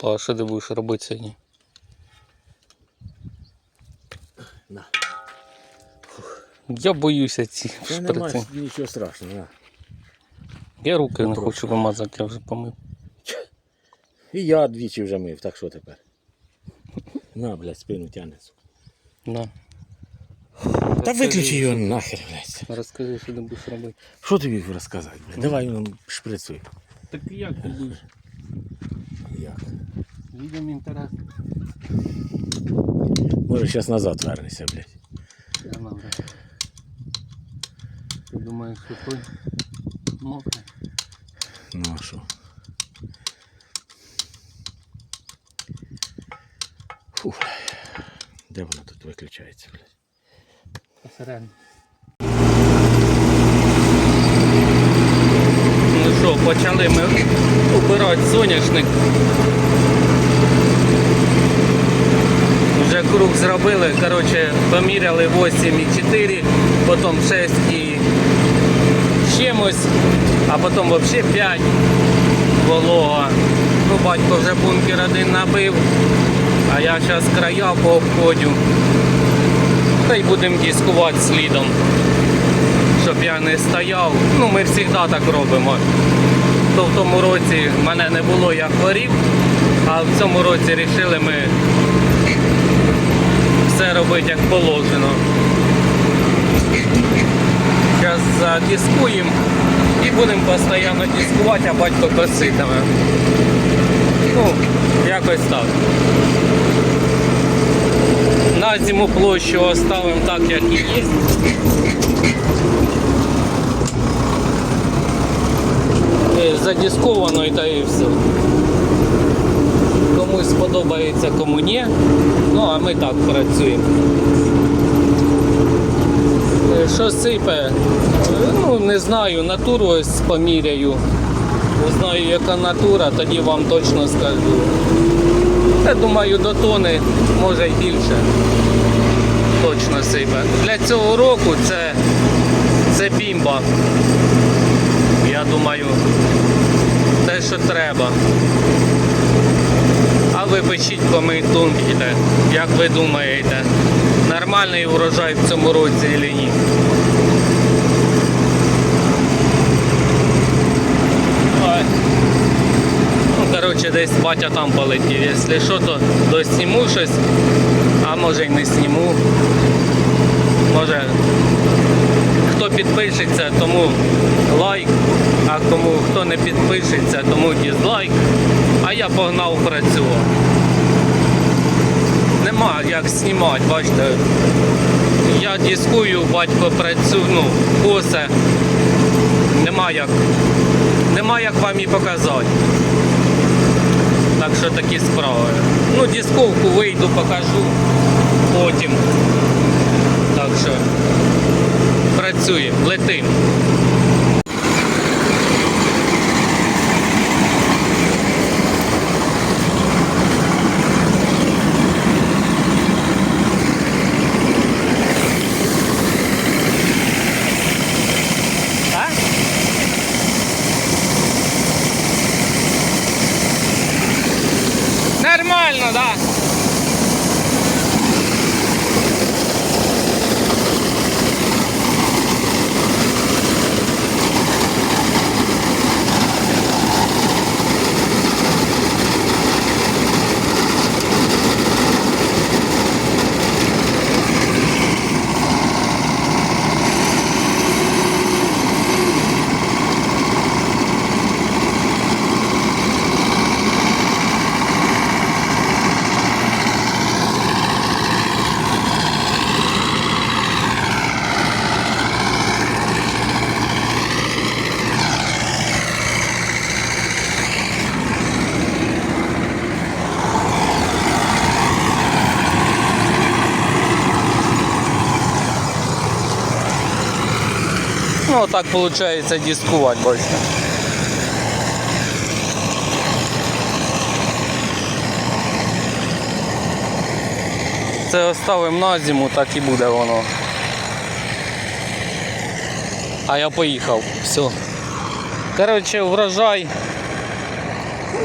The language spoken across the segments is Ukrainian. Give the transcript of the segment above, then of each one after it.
Па, що ти будеш робити сьогодні? На. Я боюся ці Це немає нічого страшного. На. Я руки не хочу вимазати, я вже помив. І я двічі вже мив, так що тепер? На, блядь, спину тягне. сука. На. Та виключи його нахер, блядь. Розкажи, що ти будеш робити. Що тобі розказати, блядь? Давай ну, шприцуй. Так як ти будеш? Як? Людям інтерес. Може зараз назад вернешся, блядь. Я надо. Ти думаєш, що той мокрий? Ну а що? Фух. Де воно тут виключається, блядь? Посередині. Що, почали ми убирати соняшник. Вже круг зробили, коротше, поміряли 8,4, потім 6 і чимось, а потім взагалі 5 волога. Ну, батько вже бункер один набив, а я зараз края пообходю. Та й будемо дискувати слідом. Щоб я не стояв. Ну, ми завжди так робимо. То в тому році мене не було, я хворів, а в цьому році вирішили ми все робити як положено. Зараз задискуємо і будемо постійно дискувати, а батько коситиме. Ну, якось так. На зиму площу оставимо так, як і є. Задісковано і та і все. Комусь сподобається, кому ні. Ну, а ми так працюємо. Е, Що сипе? Ну, не знаю, натуру ось поміряю. Узнаю, яка натура, тоді вам точно скажу. Я думаю, до тони, може й більше. Точно сипе. Для цього року це, це бімба. Я думаю, що треба. А ви пишіть коментуйте, як ви думаєте, нормальний урожай в цьому році чи ні. Ну, коротше, десь батя там полетів. Якщо що, то досніму щось, а може й не сніму. Може, хто підпишеться, тому лайк, а кому хто не підпишеться, тому дізлайк. А я погнав працював. Нема як знімати, бачите. Я дискую, батько працює, ну, косе. Нема як. Нема як вам і показати. Так що такі справи. Ну, дисковку вийду, покажу потім. Так що працюємо, летимо. А? Нормально, да. Ну, так виходить дискувати бачите. Це оставимо на зиму, так і буде воно. А я поїхав. Все. Коротше, врожай.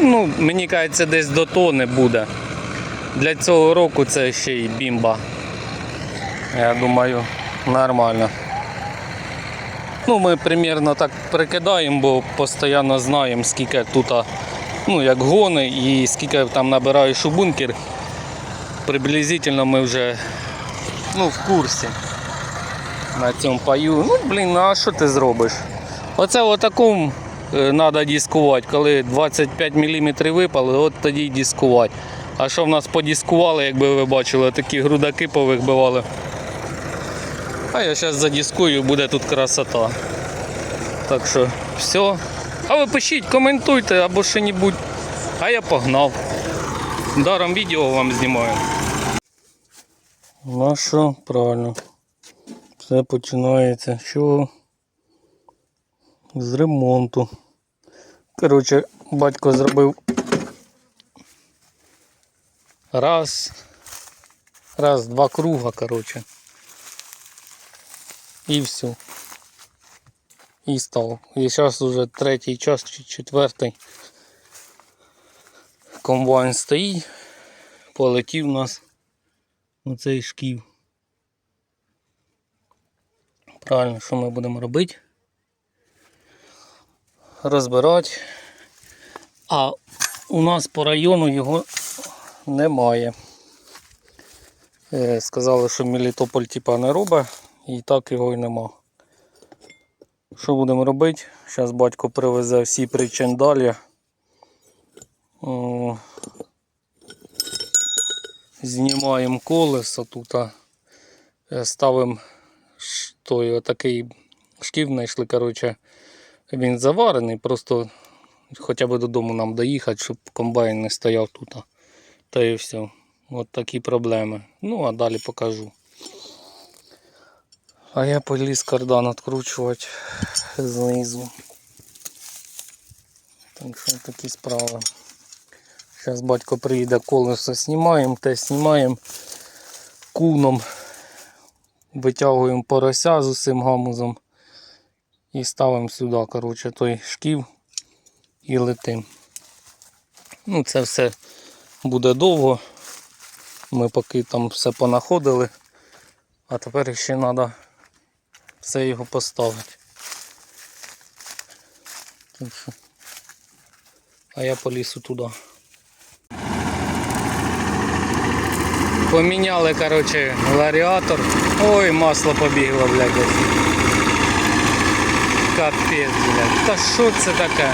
Ну, мені кажеться, десь до тони буде. Для цього року це ще й бімба. Я думаю, нормально. Ну, ми примірно так прикидаємо, бо постійно знаємо, скільки тут, ну, як гони і скільки там набираєш у бункер. Приблизительно ми вже ну, в курсі на цьому паю. Ну, блін, ну а що ти зробиш? Оце в такому треба дискувати, коли 25 мм випали, от тоді й дискувати. А що в нас подіскували, якби ви бачили, такі грудаки повибивали. А я зараз задіскую, буде тут красота. Так що все. А ви пишіть, коментуйте або що-небудь. А я погнав. Даром відео вам знімаю. Ну що, правильно. Все починається. Що? З ремонту. Коротше, батько зробив раз. Раз, два круга, коротше. І все. І став. І зараз вже третій час чи четвертий. Комбайн стоїть. Полетів у нас на цей шків. Правильно, що ми будемо робити? Розбирати. А у нас по району його немає. Е, Сказали, що Мелітополь типа не робить і так його і нема. Що будемо робити? Зараз батько привезе всі причандалі. Знімаємо колесо тут, е, ставимо той отакий шків знайшли, коротше, він заварений, просто хоча б додому нам доїхати, щоб комбайн не стояв тут. Та і все. От такі проблеми. Ну, а далі покажу. А я поліз кардан відкручувати знизу. Так що такі справи. Зараз батько приїде, колесо знімаємо, те знімаємо куном, витягуємо порося з усім гамузом і ставимо сюди, коротше, той шків і летим. Ну, це все буде довго. Ми поки там все понаходили, а тепер ще треба все його поставити. А я полізу туди. Поміняли, короче, варіатор. Ой, масло побігло, блядь. Капець, блядь. Та що це таке?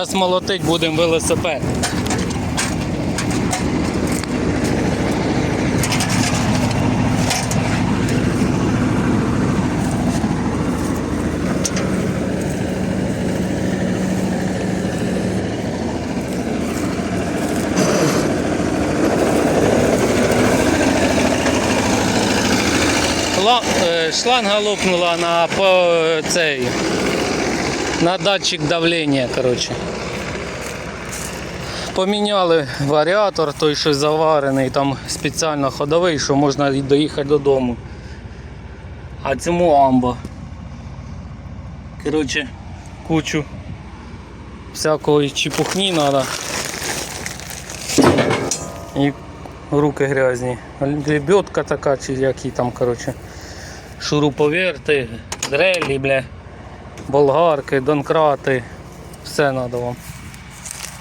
Зараз молотить будемо велосипед. Е, Шланга лопнула на по, цей, на датчик давлення, коротше. Поміняли варіатор, той, що заварений, там спеціально ходовий, що можна доїхати додому. А цьому амбо. Коротше, кучу всякої чепухні треба. І руки грязні. Лебедка така, чи які там, коротше. Шуруповерти, дрелі, бля, болгарки, донкрати. Все треба вам.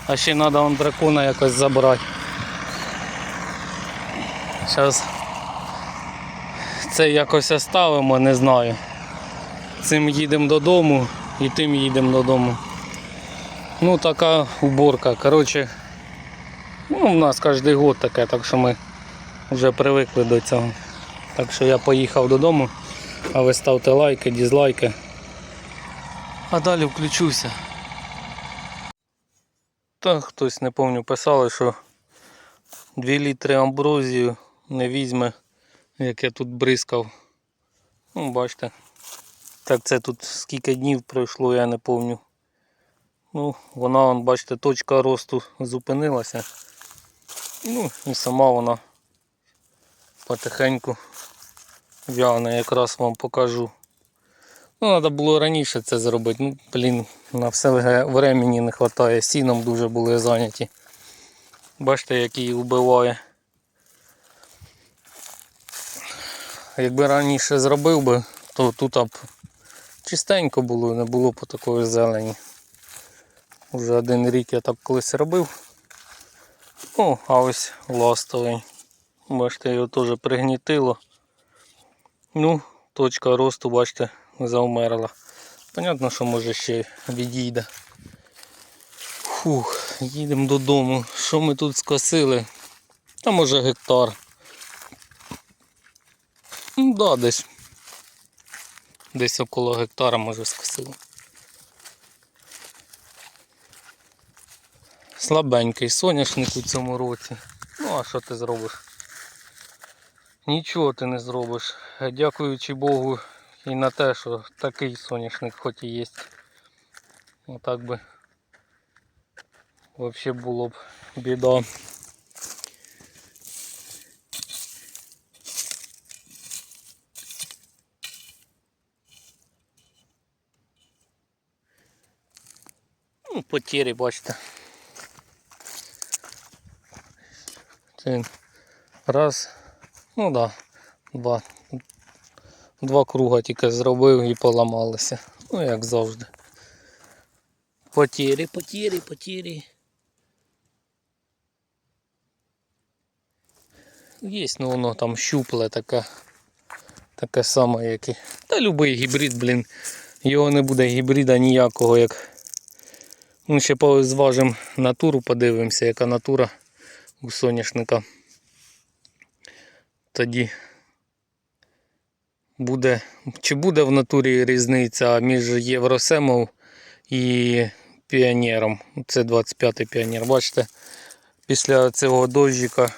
А ще треба вам дракона якось забрати. Зараз це якось оставимо, не знаю. Цим їдемо додому і тим їдемо додому. Ну така уборка. Коротше, ну, у нас кожен год таке, так що ми вже привикли до цього. Так що я поїхав додому, а ви ставте лайки, дізлайки. А далі включуся. Та хтось не пам'ятаю, писали, що 2 літри амброзію не візьме, як я тут бризкав. Ну, бачите. Так це тут скільки днів пройшло, я не пам'ятаю. Ну, вона, вон, бачите, точка росту зупинилася. Ну і сама вона потихеньку в'яне, якраз вам покажу. Ну, треба було раніше це зробити. Ну, блін, на все вре- времени не вистачає. Сіном дуже були зайняті. Бачите, як її вбиває. Якби раніше зробив би, то тут б чистенько було, не було б такої зелені. Уже один рік я так колись робив. О, а ось ластовий. Бачите, його теж пригнітило. Ну, точка росту, бачите, завмерла. Понятно, що може ще відійде. Фух, їдемо додому. Що ми тут скосили? А може гектар. Ну да, десь. Десь около гектара може скосили. Слабенький соняшник у цьому році. Ну а що ти зробиш? Нічого ти не зробиш. Дякуючи Богу і на те, що такий соняшник хоч і є. Отак би взагалі було б біда. Ну, потері, бачите. Це раз, ну да, два. Два круга тільки зробив і поламалися. Ну як завжди. Потірі, потірі, потірі. Є, ну воно там щупле таке. Таке саме, як і. Та любий гібрид, блін. Його не буде гібрида ніякого, як. Ну, ще зважимо натуру, подивимося, яка натура у соняшника. Тоді буде, чи буде в натурі різниця між Євросемом і піонером. Це 25-й піонер. Бачите, після цього дощика,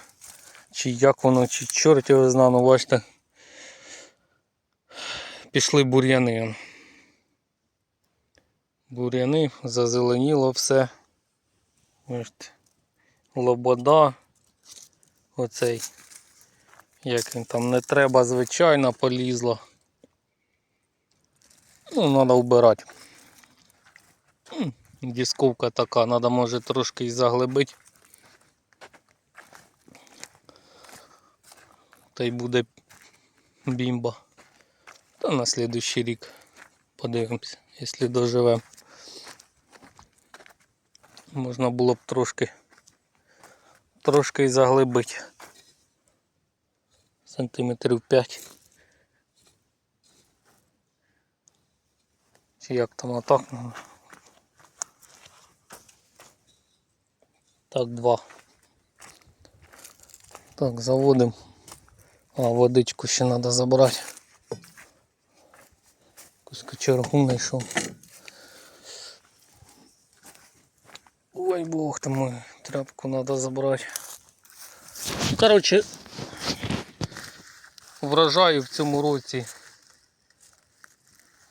чи як воно, чи чорт його знає, ну бачите, пішли бур'яни. Бур'яни, зазеленіло все. Бачите, лобода. Оцей. Як він там не треба, звичайно, полізло. Ну, треба вбирати. Дісковка така, треба може трошки і заглибити. Та й буде бімба. Та на слідуючий рік подивимось, якщо доживемо. Можна було б трошки трошки і заглибити. Сантиметрів 5. Чи як там отак? Так, два. Так, заводимо. А, водичку ще треба забрати. Якусь кочергу знайшов. Ой, бог ти мой, тряпку треба забрати. Коротше, врожаю в цьому році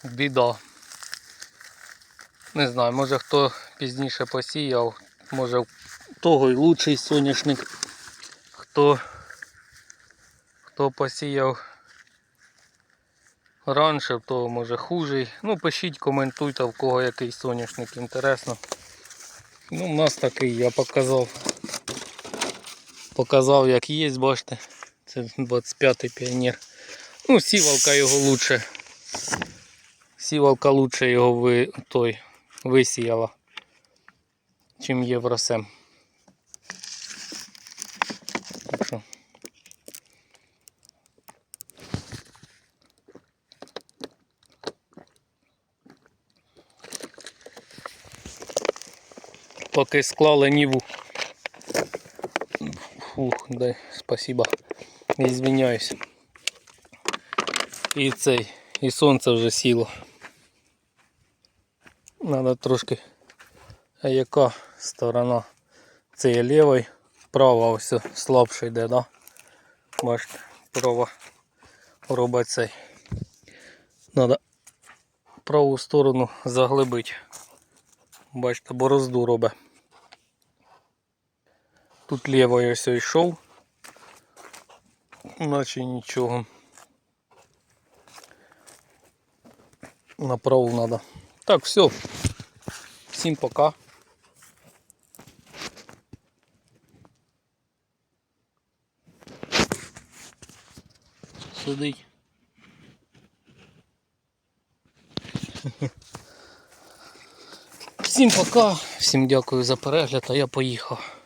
біда. Не знаю, може хто пізніше посіяв, може того й лучший соняшник. Хто, хто посіяв раніше, того може хужий. Ну, пишіть, коментуйте, в кого який соняшник інтересно. Ну, у нас такий, я показав. Показав, як є, бачите. Це 25-й піонер. Ну, сівалка його лучше. Сівалка лучше його ви, той, висіяла, чим Євросем. Поки склали ніву. Фух, дай, спасибо. Извиняюсь. І цей, і сонце вже сіло. Надо трошки. А яка сторона? Це лівий, права ось слабше йде, да? Бачите, права робить цей. Надо праву сторону заглибити. Бачите, борозду робить. Тут лівий ось йшов. Наче нічого. Направо надо. Так, все. Всім пока. Сидить. Всім пока, всім дякую за перегляд, а я поїхав.